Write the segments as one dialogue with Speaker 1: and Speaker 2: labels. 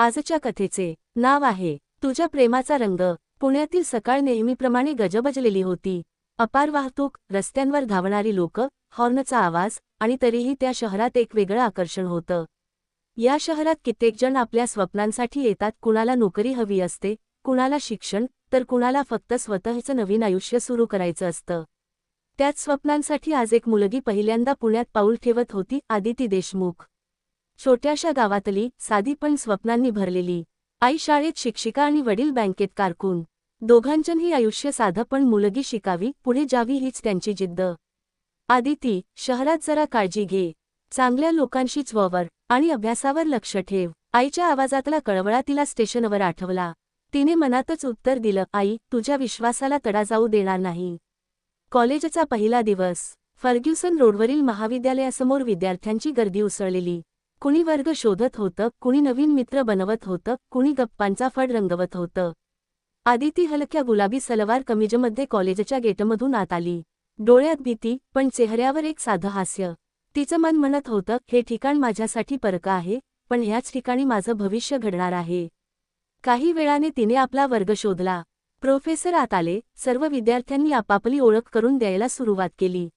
Speaker 1: आजच्या कथेचे नाव आहे तुझ्या प्रेमाचा रंग. पुण्यातील सकाळ नेहमीप्रमाणे गजबजलेली होती. अपार वाहतूक रस्त्यांवर धावणारी लोक हॉर्नचा आवाज आणि तरीही त्या शहरात एक वेगळं आकर्षण होतं. या शहरात कित्येक जण आपल्या स्वप्नांसाठी येतात. कुणाला नोकरी हवी असते कुणाला शिक्षण तर कुणाला फक्त स्वतःचं नवीन आयुष्य सुरू करायचं असतं. त्याच स्वप्नांसाठी आज एक मुलगी पहिल्यांदा पुण्यात पाऊल ठेवत होती आदिती देशमुख. छोट्याशा गावातली साधी पण स्वप्नांनी भरलेली. आई शाळेत शिक्षिका आणि वडील बँकेत कारकून. दोघांचंही आयुष्य साधं पण मुलगी शिकावी पुढे जावी हीच त्यांची जिद्द. आदिती शहरात जरा काळजी घे. चांगल्या लोकांशीच ववर आणि अभ्यासावर लक्ष ठेव. आईच्या आवाजातला कळवळा तिला स्टेशनवर आठवला. तिने मनातच उत्तर दिलं आई तुझ्या विश्वासाला तडा जाऊ देणार नाही. कॉलेजचा पहिला दिवस. फर्ग्युसन रोडवरील महाविद्यालयासमोर विद्यार्थ्यांची गर्दी उसळलेली. कुणी वर्ग शोधत होतं कुणी नवीन मित्र बनवत होतं कुणी गप्पांचा फड रंगवत होतं. आदिती हलक्या गुलाबी सलवार कमीजमध्ये कॉलेजच्या गेटमधून आत आली. डोळ्यात भीती पण चेहऱ्यावर एक साधं हास्य. तिचं मन म्हणत होतं हे ठिकाण माझ्यासाठी परक आहे पण ह्याच ठिकाणी माझं भविष्य घडणार आहे. काही वेळाने तिने आपला वर्ग शोधला. प्रोफेसर आत आले सर्व विद्यार्थ्यांनी आपापली ओळख करून द्यायला सुरुवात केली.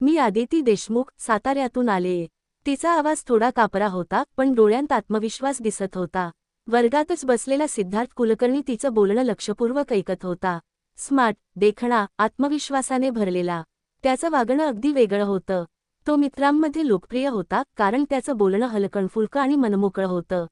Speaker 1: मी आदिती देशमुख साताऱ्यातून आले. तिचा आवाज थोडा कापरा होता पण डोळ्यांत आत्मविश्वास दिसत होता. वर्गातच बसलेला सिद्धार्थ कुलकर्णी तिचं बोलणं लक्षपूर्वक ऐकत होता. स्मार्ट देखणा आत्मविश्वासाने भरलेला. त्याचं वागणं अगदी वेगळं होतं. तो मित्रांमध्ये लोकप्रिय होता कारण त्याचं बोलणं हलकणफुलकं आणि मनमोकळं होतं.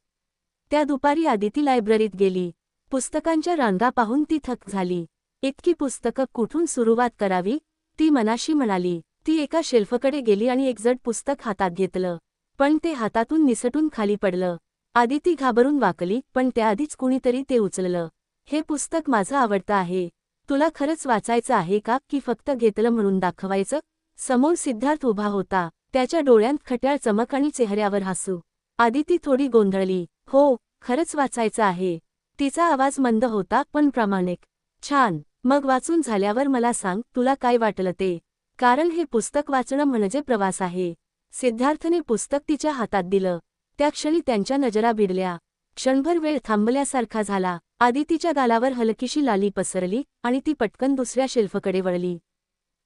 Speaker 1: त्या दुपारी आदिती लायब्ररीत गेली. पुस्तकांच्या रांगा पाहून ती थक झाली. इतकी पुस्तकं कुठून सुरुवात करावी? ती मनाशी म्हणाली. ती एका शेल्फकडे गेली आणि एक जड पुस्तक हातात घेतलं. पण ते हातातून निसटून खाली पडलं. आदिती घाबरून वाकली पण त्याआधीच कुणीतरी ते उचललं. हे पुस्तक माझं आवडतं आहे. तुला खरंच वाचायचं आहे का की फक्त घेतलं म्हणून दाखवायचं समोर सिद्धार्थ उभा होता. त्याच्या डोळ्यांत खट्याळ चमक आणि चेहऱ्यावर हसू. आदिती थोडी गोंधळली. हो खरंच वाचायचं आहे. तिचा आवाज मंद होता पण प्रामाणिक. छान. मग वाचून झाल्यावर मला सांग तुला काय वाटलं ते? कारण हे पुस्तक वाचणं म्हणजे प्रवास आहे. सिद्धार्थने पुस्तक तिच्या हातात दिलं. त्या क्षणी त्यांच्या नजरा भिडल्या. क्षणभर वेळ थांबल्यासारखा झाला. आदितीच्या गालावर हलकीशी लाली पसरली आणि ती पटकन दुसऱ्या शेल्फकडे वळली.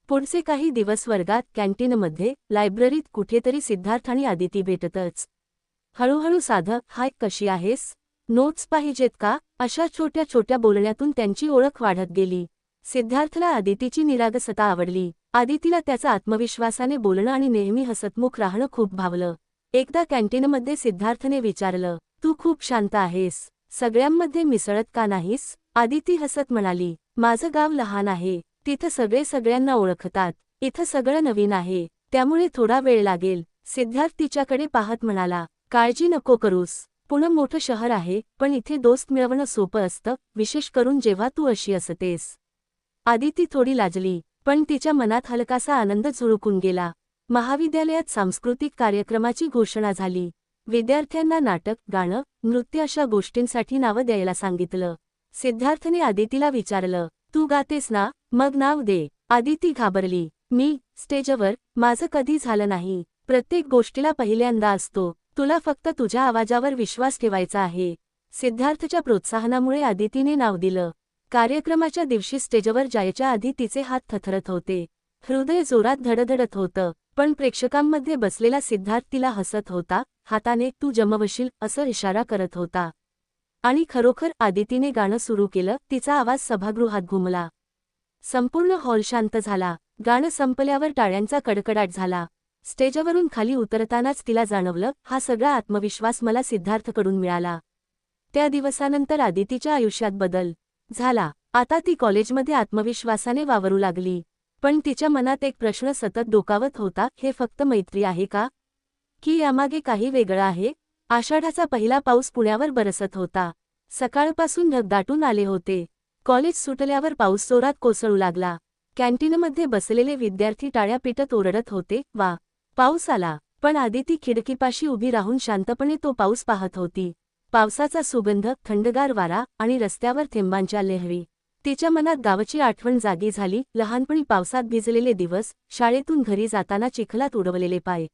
Speaker 1: पुढचे काही दिवस वर्गात कॅन्टीनमध्ये लायब्ररीत कुठेतरी सिद्धार्थ आणि आदिती भेटतच. हळूहळू साधं हाय कशी आहेस? नोट्स पाहिजेत का? अशा छोट्या छोट्या बोलण्यातून त्यांची ओळख वाढत गेली. सिद्धार्थला आदितीची निरागसता आवडली. आदितीला त्याचा आत्मविश्वासाने बोलणं आणि नेहमी हसतमुख राहणं खूप भावलं. एकदा कॅन्टीनमध्ये सिद्धार्थने विचारलं तू खूप शांत आहेस. सगळ्यांमध्ये मिसळत का नाहीस? आदिती हसत म्हणाली माझं गाव लहान आहे. तिथं सगळे सगळ्यांना ओळखतात. इथं सगळं नवीन आहे. त्यामुळे थोडा वेळ लागेल. सिद्धार्थ तिच्याकडे पाहत म्हणाला काळजी नको करूस. पुणे मोठं शहर आहे पण इथे दोस्त मिळवणं सोपं असतं विशेष करून जेव्हा तू अशी असतेस. आदिती थोडी लाजली पण तिच्या मनात हलकासा आनंद झुळकून गेला. महाविद्यालयात सांस्कृतिक कार्यक्रमाची घोषणा झाली. विद्यार्थ्यांना नाटक गाणं नृत्य अशा गोष्टींसाठी नावं द्यायला सांगितलं. सिद्धार्थने आदितीला विचारलं तू गातेस ना? मग नाव दे. आदिती घाबरली मी? स्टेजवर? माझं कधी झालं नाही. प्रत्येक गोष्टीला पहिल्यांदा असतो. तुला फक्त तुझ्या आवाजावर विश्वास ठेवायचा आहे. सिद्धार्थच्या प्रोत्साहनामुळे आदितीने नाव दिलं. कार्यक्रमाच्या दिवशी स्टेजवर जायच्या आधी तिचे हात थथरत होते. हृदय जोरात धडधडत होतं पण प्रेक्षकांमध्ये बसलेला सिद्धार्थ तिला हसत होता हाताने तू जमवशील असं इशारा करत होता. आणि खरोखर आदितीने गाणं सुरू केलं तिचा आवाज सभागृहात घुमला. संपूर्ण हॉल शांत झाला. गाणं संपल्यावर टाळ्यांचा कडकडाट झाला. स्टेजवरून खाली उतरतानाच तिला जाणवलं हा सगळा आत्मविश्वास मला सिद्धार्थकडून मिळाला. त्या दिवसानंतर आदितीच्या आयुष्यात बदल झाला. आता ती कॉलेजमध्ये आत्मविश्वासाने वावरू लागली. पण तिच्या मनात एक प्रश्न सतत डोकावत होता हे फक्त मैत्री आहे का? की यामागे काही वेगळं आहे? आषाढाचा पहिला पाऊस पुण्यावर बरसत होता. सकाळपासून ढगदाटून आले होते. कॉलेज सुटल्यावर पाऊस जोरात कोसळू लागला. कॅन्टीनमध्ये बसलेले विद्यार्थी टाळ्या पिटत ओरडत होते वा पाऊस आला. पण आदिती खिडकीपाशी उभी राहून शांतपणे तो पाऊस पाहत होती. पावसाचा सुगंध थंडगार वारा आणि रस्त्यावर थेंबांच्या लेहरी. तिच्या मनात गावाची आठवण जागी झाली. लहानपणी पावसात भिजलेले दिवस शाळेतून घरी जाताना चिखलात उडवलेले पाय.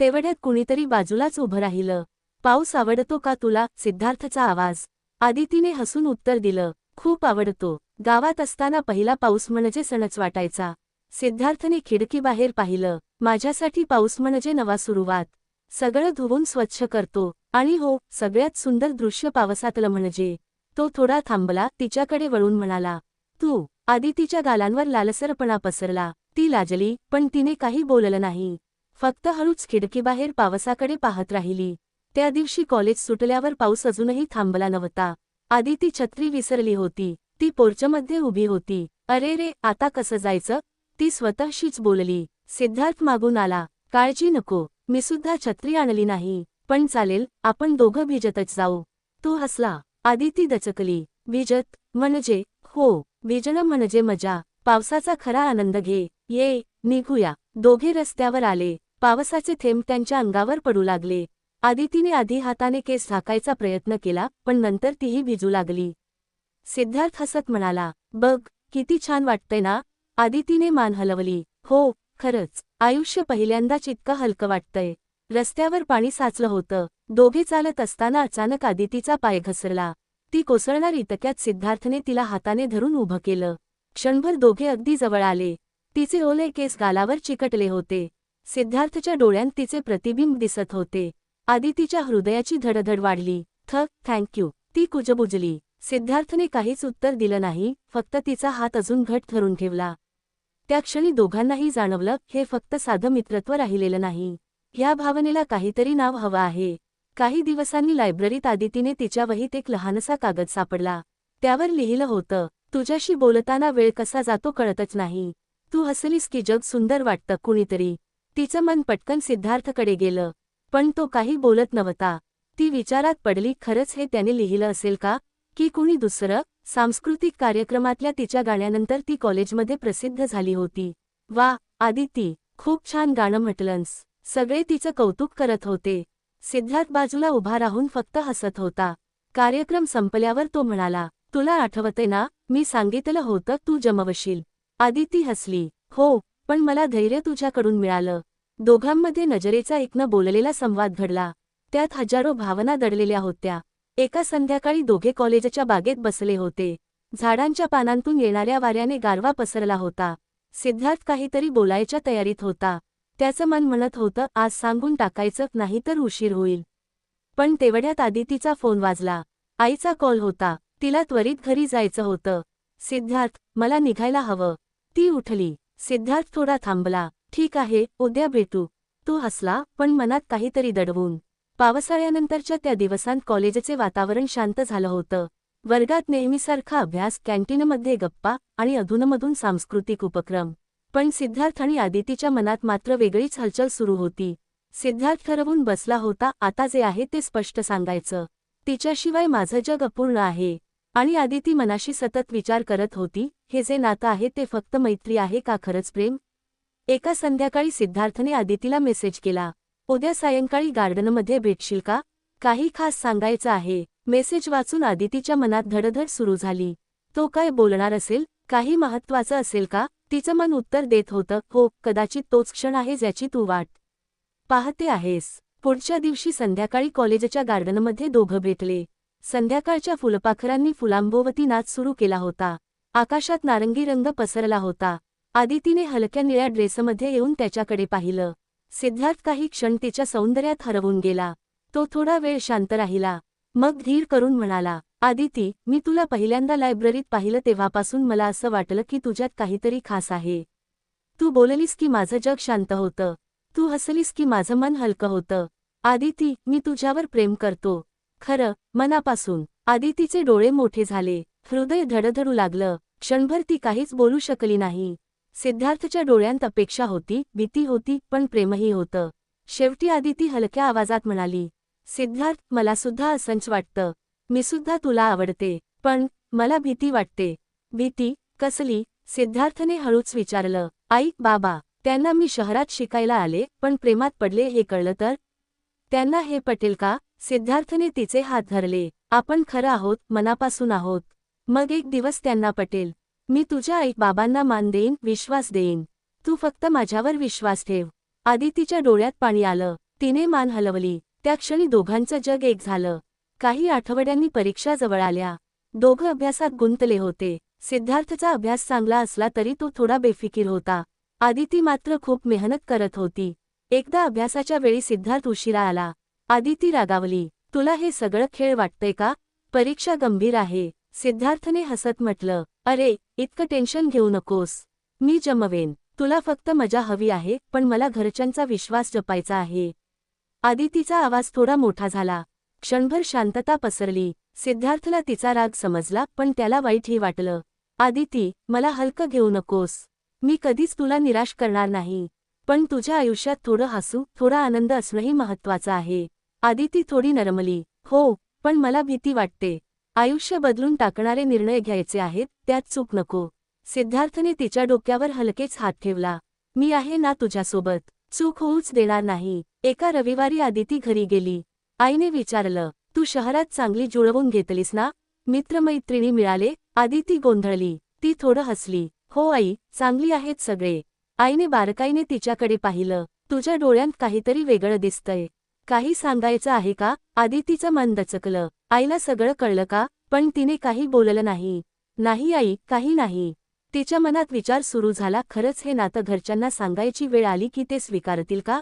Speaker 1: तेवढ्यात कुणीतरी बाजूलाच उभं राहिलं. पाऊस आवडतो का तुला? सिद्धार्थचा आवाज. आदितीने हसून उत्तर दिलं. खूप आवडतो. गावात असताना पहिला पाऊस म्हणजे सणच वाटायचा. सिद्धार्थने खिडकीबाहेर पाहिलं. माझ्यासाठी पाऊस म्हणजे नवा सुरुवात. सगळं धुवून स्वच्छ करतो. आणि हो सगळ्यात सुंदर दृश्य पावसातलं म्हणजे तो थोडा थांबला तिच्याकडे वळून म्हणाला तू आदितीच्या गालांवर लालसरपणा पसरला ती लाजली पण तिने काही बोललं नाही. फक्त हळूच खिडकीबाहेर पावसाकडे पाहत राहिली. त्या दिवशी कॉलेज सुटल्यावर पाऊस अजूनही थांबला नव्हता. आदिती छत्री विसरली होती ती पोर्चमध्ये उभी होती. अरे रे आता कसं जायचं? ती स्वतःशीच बोलली. सिद्धार्थ मागून आला काळजी नको मी सुद्धा छत्री आणली नाही. पण चालेल आपण दोघं भिजतच जाऊ. तू हसला. आदिती दचकली. विजत म्हणजे हो विजन म्हणजे मजा. पावसाचा खरा आनंद घे. ये निघूया. दोघे रस्त्यावर आले. पावसाचे थेंब त्यांच्या अंगावर पडू लागले. आदितीने आधी हाताने केस झाकायचा प्रयत्न केला पण नंतर तीही भिजू लागली. सिद्धार्थ हसत म्हणाला बघ किती छान वाटतंय ना? आदितीने मान हलवली. हो खरंच. आयुष्य पहिल्यांदाच इतकं हलकं वाटतंय. रस्त्यावर पाणी साचलं होतं. दोघे चालत असताना अचानक आदितीचा पाय घसरला. ती कोसळणार इतक्यात सिद्धार्थने तिला हाताने धरून उभं केलं. क्षणभर दोघे अगदी जवळ आले. तिचे ओले केस गालावर चिकटले होते. सिद्धार्थच्या डोळ्यांत तिचे प्रतिबिंब दिसत होते. आदितीच्या हृदयाची धडधड वाढली. थक थँक्यू ती कुजबुजली. सिद्धार्थने काहीच उत्तर दिलं नाही. फक्त तिचा हात अजून घट धरून ठेवला. त्या क्षणी दोघांनाही जाणवलं हे फक्त साधं मित्रत्व राहिलेलं नाही. ह्या भावनेला काहीतरी नाव हवं आहे. काही दिवसांनी लायब्ररीत आदितीने तिच्या वहीत एक लहानसा कागद सापडला. त्यावर लिहिलं होतं तुझ्याशी बोलताना वेळ कसा जातो कळतच नाही. तू हसलीस की जग सुंदर वाटतं कुणीतरी तिचं मन पटकन सिद्धार्थकडे गेलं. पण तो काही बोलत नव्हता. ती विचारात पडली खरंच हे त्याने लिहिलं असेल का? की कुणी दुसरं सांस्कृतिक कार्यक्रमातल्या तिच्या गाण्यानंतर ती कॉलेजमध्ये प्रसिद्ध झाली होती. वा आदिती खूप छान गाणं म्हटलंस. सगळे तिचं कौतुक करत होते. सिद्धार्थ बाजूला उभा राहून फक्त हसत होता. कार्यक्रम संपल्यावर तो म्हणाला तुला आठवते ना मी सांगितलं होतं तू जमवशील. आदिती हसली हो पण मला धैर्य तुझ्याकडून मिळालं. दोघांमध्ये नजरेचा एकनं बोललेला संवाद घडला. त्यात हजारो भावना दडलेल्या होत्या. एका संध्याकाळी दोघे कॉलेजच्या बागेत बसले होते. झाडांच्या पानांतून येणाऱ्या वाऱ्याने गारवा पसरला होता. सिद्धार्थ काहीतरी बोलायच्या तयारीत होता. त्याचं मन म्हणत होतं आज सांगून टाकायचं नाही तर उशीर होईल. पण तेवढ्यात आदितीचा फोन वाजला. आईचा कॉल होता. तिला त्वरित घरी जायचं होतं. सिद्धार्थ मला निघायला हवं. ती उठली. सिद्धार्थ थोडा थांबला. ठीक आहे उद्या भेटू. तो हसला पण मनात काहीतरी दडवून. पावसाळ्यानंतरच्या त्या दिवसांत कॉलेजचे वातावरण शांत झालं होतं. वर्गात नेहमीसारखा अभ्यास कॅन्टीनमध्ये गप्पा आणि अधूनमधून सांस्कृतिक उपक्रम. पण सिद्धार्थ आणि आदितीच्या मनात मात्र वेगळीच हलचल सुरू होती. सिद्धार्थ ठरवून बसला होता आता जे आहे ते स्पष्ट सांगायचं. तिच्याशिवाय माझं जग अपूर्ण आहे. आणि आदिती मनाशी सतत विचार करत होती हे जे नातं आहे ते फक्त मैत्री आहे का खरंच प्रेम? एका संध्याकाळी सिद्धार्थने आदितीला मेसेज केला. उद्या सायंकाळी गार्डनमध्ये भेटशील का? काही खास सांगायचं आहे. मेसेज वाचून आदितीच्या मनात धडधड सुरू झाली. तो काय बोलणार असेल? काही महत्वाचं असेल का? तिचं मन उत्तर देत होतं हो कदाचित तोच क्षण आहे ज्याची तू वाट पाहते आहेस. पुढच्या दिवशी संध्याकाळी कॉलेजच्या गार्डनमध्ये दोघं भेटले. संध्याकाळच्या फुलपाखरांनी फुलांबोवती नाच सुरू केला होता. आकाशात नारंगी रंग पसरला होता. आदितीने हलक्या निळ्या ड्रेसमध्ये येऊन त्याच्याकडे पाहिलं. सिद्धार्थ काही क्षण तिच्या सौंदर्यात हरवून गेला. तो थोडा वेळ शांत राहिला. मग धीर करून म्हणाला आदिती मी तुला पहिल्यांदा लायब्ररीत पाहिलं तेव्हापासून मला असं वाटलं की तुझ्यात काहीतरी खास आहे. तू बोललीस की माझं जग शांत होतं. तू हसलीस की माझं मन हलकं होतं. आदिती मी तुझ्यावर प्रेम करतो. खरं मनापासून. आदितीचे डोळे मोठे झाले. हृदय धडधडू लागलं. क्षणभर ती काहीच बोलू शकली नाही. सिद्धार्थच्या डोळ्यांत अपेक्षा होती भीती होती पण प्रेमही होतं. शेवटी आदिती हलक्या आवाजात म्हणाली सिद्धार्थ मला सुद्धा असंच वाटतं. मी सुद्धा तुला आवडते पण मला भीती वाटते. भीती कसली? सिद्धार्थने हळूच विचारलं आई बाबा त्यांना मी शहरात शिकायला आले पण प्रेमात पडले हे कळलं तर? त्यांना हे पटेल का? सिद्धार्थने तिचे हात धरले आपण खरं आहोत मनापासून आहोत. मग एक दिवस त्यांना पटेल. मी तुझ्या आई बाबांना मान देईन विश्वास देईन. तू फक्त माझ्यावर विश्वास ठेव. आदितीच्या डोळ्यात पाणी आलं. तिने मान हलवली. त्या क्षणी दोघांचं जग एक झालं. काही आठवड्यांनी परीक्षा जवळ आल्या. दोघं अभ्यासात गुंतले होते. सिद्धार्थचा अभ्यास चांगला असला तरी तो थोडा बेफिकीर होता. आदिती मात्र खूप मेहनत करत होती. एकदा अभ्यासाच्या वेळी सिद्धार्थ उशिरा आला. आदिती रागावली तुला हे सगळं खेळ वाटतंय का? परीक्षा गंभीर आहे. सिद्धार्थने हसत म्हटलं अरे इतकं टेन्शन घेऊ नकोस. मी जमवेन. तुला फक्त मजा हवी आहे पण मला घरच्यांचा विश्वास जपायचा आहे. आदितीचा आवाज थोडा मोठा झाला. क्षणभर शांतता पसरली. सिद्धार्थला तिचा राग समजला पण त्याला वाईटही वाटलं. आदिती मला हलकं घेऊ नकोस. मी कधीच तुला निराश करणार नाही. पण तुझ्या आयुष्यात थोडं हसू थोडा आनंद असणंही महत्वाचं आहे. आदिती थोडी नरमली. हो पण मला भीती वाटते. आयुष्य बदलून टाकणारे निर्णय घ्यायचे आहेत त्यात चूक नको. सिद्धार्थने तिच्या डोक्यावर हलकेच हात ठेवला. मी आहे ना तुझ्यासोबत. चूक होऊच देणार नाही. एका रविवारी आदिती घरी गेली. आईने विचारलं तू शहरात चांगली जुळवून घेतलीस ना? मित्रमैत्रिणी मिळाले आदिती गोंधळली ती थोडं हसली. हो आई चांगली आहेत सगळे. आईने बारकाईने तिच्याकडे पाहिलं तुझ्या डोळ्यांत काहीतरी वेगळं दिसतंय. काही सांगायचं आहे का? आदितीचं मन दचकलं. आईला सगळं कळलं का? पण तिने काही बोललं नाही. नाही आई काही नाही. तिच्या मनात विचार सुरू झाला. खरंच हे नातं घरच्यांना सांगायची वेळ आली की ते स्वीकारतील का?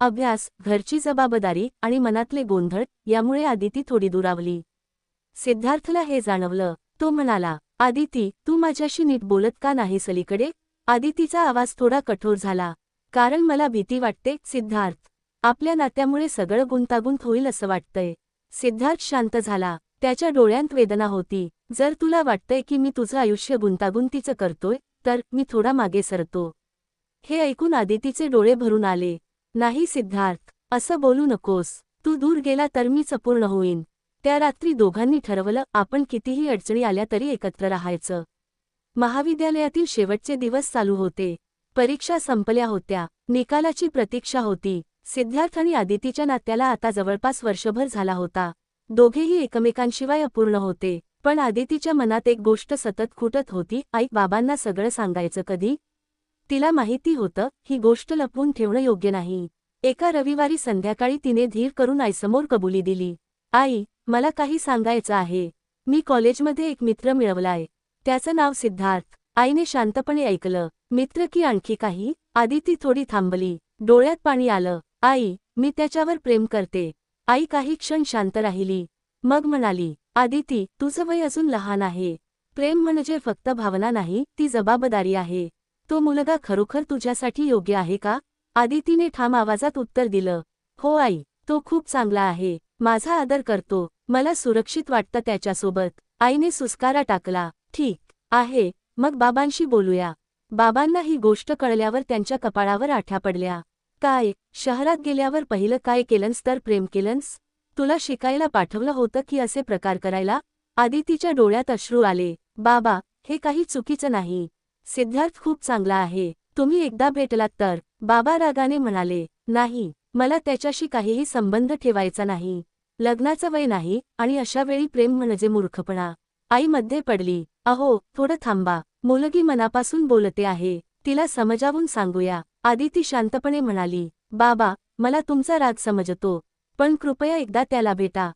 Speaker 1: अभ्यास घरची जबाबदारी आणि मनातले गोंधळ यामुळे आदिती थोडी दुरावली. सिद्धार्थला हे जाणवलं. तो म्हणाला आदिती तू माझ्याशी नीट बोलत का नाही सलीकडे आदितीचा आवाज थोडा कठोर झाला. कारण मला भीती वाटते सिद्धार्थ. आपल्या नात्यामुळे सगळं गुंतागुंत होईल असं वाटतंय. सिद्धार्थ शांत झाला. त्याच्या डोळ्यांत वेदना होती. जर तुला वाटतंय की मी तुझं आयुष्य गुंतागुंतीचं करतोय तर मी थोडा मागे सरतो. हे ऐकून आदितीचे डोळे भरून आले. नाही सिद्धार्थ असं बोलू नकोस. तू दूर गेला तर मीच अपूर्ण होईन. त्या रात्री दोघांनी ठरवलं आपण कितीही अडचणी आल्या तरी एकत्र राहायचं. महाविद्यालयातील शेवटचे दिवस चालू होते. परीक्षा संपल्या होत्या. निकालाची प्रतीक्षा होती. सिद्धार्थ आणि आदितीच्या नात्याला आता जवळपास वर्षभर झाला होता. दोघेही एकमेकांशिवाय अपूर्ण होते. पण आदितीच्या मनात एक गोष्ट सतत खुटत होती. आई बाबांना सगळं सांगायचं कधी? तिला माहिती होतं ही गोष्ट लपवून ठेवणं योग्य नाही. एका रविवारी संध्याकाळी तिने धीर करून आईसमोर कबुली दिली. आई मला काही सांगायचं आहे. मी कॉलेजमध्ये एक मित्र मिळवलाय त्याचं नाव सिद्धार्थ. आईने शांतपणे ऐकलं. मित्र की आणखी काही? आदिती थोडी थांबली. डोळ्यात पाणी आलं. आई मी त्याच्यावर प्रेम करते. आई काही क्षण शांत राहिली. मग म्हणाली आदिती तुझं वय अजून लहान आहे. प्रेम म्हणजे फक्त भावना नाही ती जबाबदारी आहे. तो मुलगा खरोखर तुझ्यासाठी योग्य आहे का? आदितीने ठाम आवाजात उत्तर दिलं हो आई तो खूप चांगला आहे. माझा आदर करतो. मला सुरक्षित वाटतं त्याच्यासोबत. आईने सुस्कारा टाकला ठीक आहे. मग बाबांशी बोलूया. बाबांना ही गोष्ट कळल्यावर त्यांच्या कपाळावर आठ्या पडल्या. काय शहरात गेल्यावर पहिलं काय केलंस तर प्रेम केलंस? तुला शिकायला पाठवलं होतं की असे प्रकार करायला? आदितीच्या डोळ्यात अश्रू आले बाबा हे काही चुकीचं नाही. सिद्धार्थ खूप चांगला आहे. तुम्ही एकदा भेटलात तर बाबा रागाने म्हणाले नाही मला त्याच्याशी काहीही संबंध ठेवायचा नाही. लग्नाचं वय नाही आणि अशा वेळी प्रेम म्हणजे मूर्खपणा. आई मध्ये पडली. अहो थोडं थांबा. मुलगी मनापासून बोलते आहे. तिला समजावून सांगूया. आदिती शांतपणे म्हणाली बाबा मला तुमचा राग समजतो पण कृपया एकदा त्याला भेटा.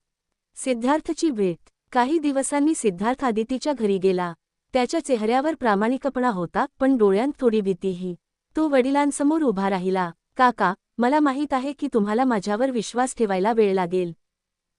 Speaker 1: सिद्धार्थची भेट. काही दिवसांनी सिद्धार्थ आदितीच्या घरी गेला. त्याच्या चेहऱ्यावर प्रामाणिकपणा होता पण डोळ्यांत थोडी भीतीही. तो वडिलांसमोर उभा राहिला काका मला माहीत आहे की तुम्हाला माझ्यावर विश्वास ठेवायला वेळ लागेल.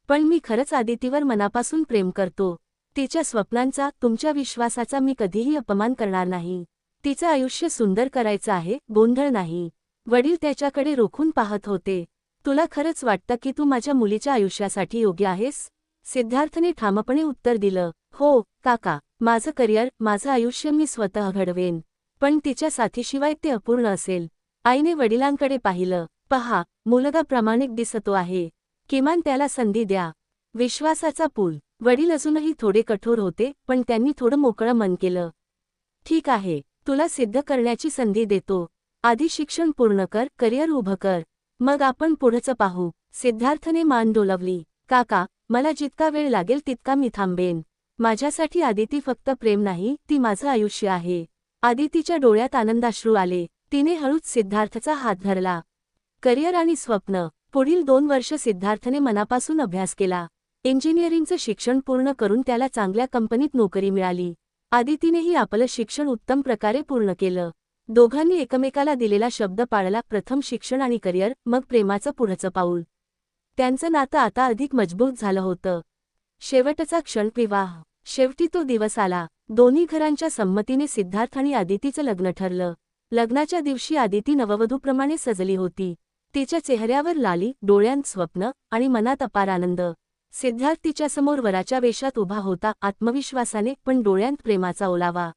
Speaker 1: पण मी खरंच आदितीवर मनापासून प्रेम करतो. तिच्या स्वप्नांचा तुमच्या विश्वासाचा मी कधीही अपमान करणार नाही. तिचं आयुष्य सुंदर करायचं आहे गोंधळ नाही. वडील त्याच्याकडे रोखून पाहत होते. तुला खरंच वाटतं की तू माझ्या मुलीच्या आयुष्यासाठी योग्य आहेस? सिद्धार्थने ठामपणे उत्तर दिलं. हो काका माझं करिअर माझं आयुष्य मी स्वतः घडवेन. पण तिच्या साथीशिवाय ते अपूर्ण असेल. आईने वडिलांकडे पाहिलं. पहा मुलगा प्रामाणिक दिसतो आहे. किमान त्याला संधी द्या. विश्वासाचा पूल. वडील अजूनही थोडे कठोर होते पण त्यांनी थोडं मोकळं मन केलं. ठीक आहे तुला सिद्ध करण्याची संधी देतो. आधी शिक्षण पूर्ण कर करिअर उभं कर. मग आपण पुढचं पाहू. सिद्धार्थने मान डोलवली. काका मला जितका वेळ लागेल तितका मी थांबेन. माझ्यासाठी आदिती फक्त प्रेम नाही ती माझं आयुष्य आहे. आदितीच्या डोळ्यात आनंदाश्रू आले. तिने हळूच सिद्धार्थचा हात धरला. करिअर आणि स्वप्न. पुढील दोन वर्ष सिद्धार्थने मनापासून अभ्यास केला. इंजिनिअरिंगचं शिक्षण पूर्ण करून त्याला चांगल्या कंपनीत नोकरी मिळाली. आदितीनेही आपलं शिक्षण उत्तम प्रकारे पूर्ण केलं. दोघांनी एकमेकाला दिलेला शब्द पाळला प्रथम शिक्षण आणि करिअर मग प्रेमाचं पुढचं पाऊल. त्यांचं नातं आता अधिक मजबूत झालं होतं. शेवटचा क्षण विवाह. शेवटी तो दिवस आला. दोन्ही घरांच्या संमतीने सिद्धार्थ आणि आदितीचं लग्न ठरलं. लग्नाच्या दिवशी आदिती नववधूप्रमाणे सजली होती. तिच्या चेहऱ्यावर लाली डोळ्यांत स्वप्न आणि मनात अपार आनंद. सिद्धार्थ तिच्यासमोर वराच्या वेशात उभा होता आत्मविश्वासाने पण डोळ्यांत प्रेमाचा ओलावा.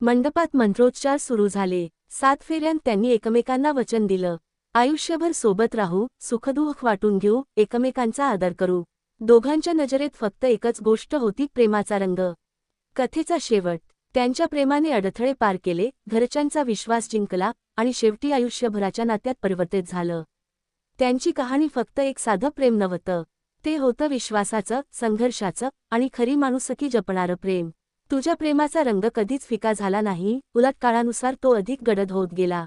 Speaker 1: मंडपात मंत्रोच्चार सुरू झाले. सात फेऱ्यांत त्यांनी एकमेकांना वचन दिलं. आयुष्यभर सोबत राहू सुखदुःख वाटून घेऊ एकमेकांचा आदर करू. दोघांच्या नजरेत फक्त एकच गोष्ट होती प्रेमाचा रंग. कथेचा शेवट. त्यांच्या प्रेमाने अडथळे पार केले घरच्यांचा विश्वास जिंकला आणि शेवटी आयुष्यभराच्या नात्यात परिवर्तित झालं. त्यांची कहाणी फक्त एक साधं प्रेम नव्हतं. ते होतं विश्वासाचं संघर्षाचं आणि खरी माणुसकी जपणारं प्रेम. तुझ्या प्रेमाचा रंग कधीच फिका झाला नाही उलट काळानुसार तो अधिक गडद होत गेला.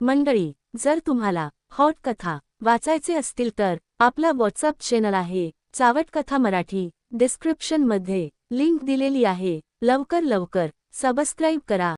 Speaker 1: मंडळी जर तुम्हाला हॉट कथा वाचायचे असतील तर आपला व्हॉट्सअप चॅनल आहे. चावट कथा मराठी डिस्क्रिप्शनमध्ये लिंक दिलेली आहे. लवकर लवकर सबस्क्राईब करा.